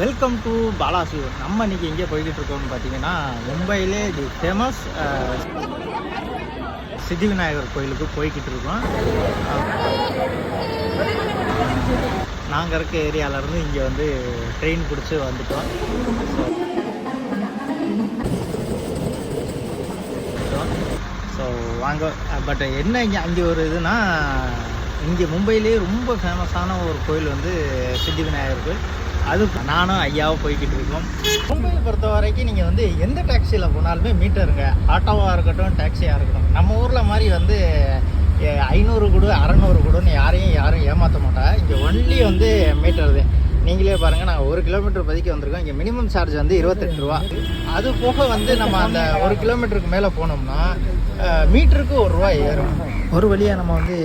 Welcome to பாலாசு நம்ம இன்னைக்கு எங்கே போய்கிட்டு இருக்கோம்னு பார்த்தீங்கன்னா மும்பையிலே தி ஃபேமஸ் சித்தி விநாயகர் கோயிலுக்கு போய்கிட்டு இருக்கோம். நாங்கள் இருக்க ஏரியாவிலேருந்து இங்கே வந்து ட்ரெயின் பிடிச்சி வந்துட்டோம். ஸோ வாங்க பட் என்ன இங்கே அங்கே ஒரு இதுனா இங்கே மும்பையிலேயே ரொம்ப ஃபேமஸான ஒரு கோயில் வந்து சித்தி விநாயகர் கோயில். அது நானும் ஐயாவும் போய்கிட்டு இருக்கோம். மும்பையை பொறுத்த வரைக்கும் நீங்கள் வந்து எந்த டாக்ஸியில் போனாலுமே மீட்டருங்க ஆட்டோவாக இருக்கட்டும் டாக்ஸியாக இருக்கட்டும். நம்ம ஊரில் மாதிரி வந்து ஐநூறு கொடு அறநூறு கொடுன்னு யாரையும் யாரும் ஏமாற்ற மாட்டா. இங்கே ஒன்லி வந்து மீட்டர் தான் நீங்களே பாருங்கள் நாங்கள் ஒரு கிலோமீட்டர் பதிக்க வந்திருக்கோம். இங்கே மினிமம் சார்ஜ் வந்து இருபத்தெட்டு ரூபா. அது போக வந்து நம்ம அந்த ஒரு கிலோமீட்டருக்கு மேலே போனோம்னா மீட்டருக்கு ஒரு ரூபா ஏறும். ஒரு வழியாக நம்ம வந்து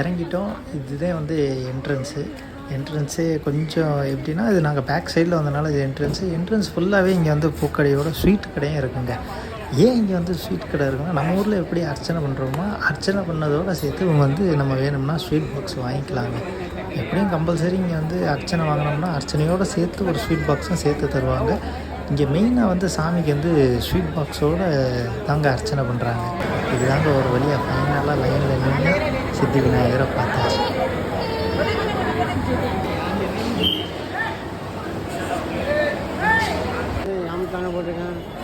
இறங்கிட்டோம். இதுதான் வந்து என்ட்ரன்ஸு என்ட்ரன்ஸே கொஞ்சம் எப்படின்னா இது நாங்கள் பேக் சைடில் வந்தனால இது என்ட்ரன்ஸு என்ட்ரன்ஸ் ஃபுல்லாகவே இங்கே வந்து பூக்கடையோட ஸ்வீட் கடையும் இருக்குங்க. ஏன் இங்கே வந்து ஸ்வீட் கடை இருக்குன்னா நம்ம ஊரில் எப்படி அர்ச்சனை பண்ணுறோமோ அர்ச்சனை பண்ணதோடு சேர்த்து இவங்க வந்து நம்ம வேணும்னா ஸ்வீட் பாக்ஸ் வாங்கிக்கலாங்க. எப்படியும் கம்பல்சரி இங்கே வந்து அர்ச்சனை வாங்கினோம்னா அர்ச்சனையோடு சேர்த்து ஒரு ஸ்வீட் பாக்ஸும் சேர்த்து தருவாங்க. இங்கே மெயினாக வந்து சாமிக்கு வந்து ஸ்வீட் பாக்ஸோடு தாங்க அர்ச்சனை பண்ணுறாங்க இதுதாங்க ஒரு வழியாக ஃபைனலாக லைனில் நின்று சித்தி விநாயகரை பார்த்தாச்சு. 我这个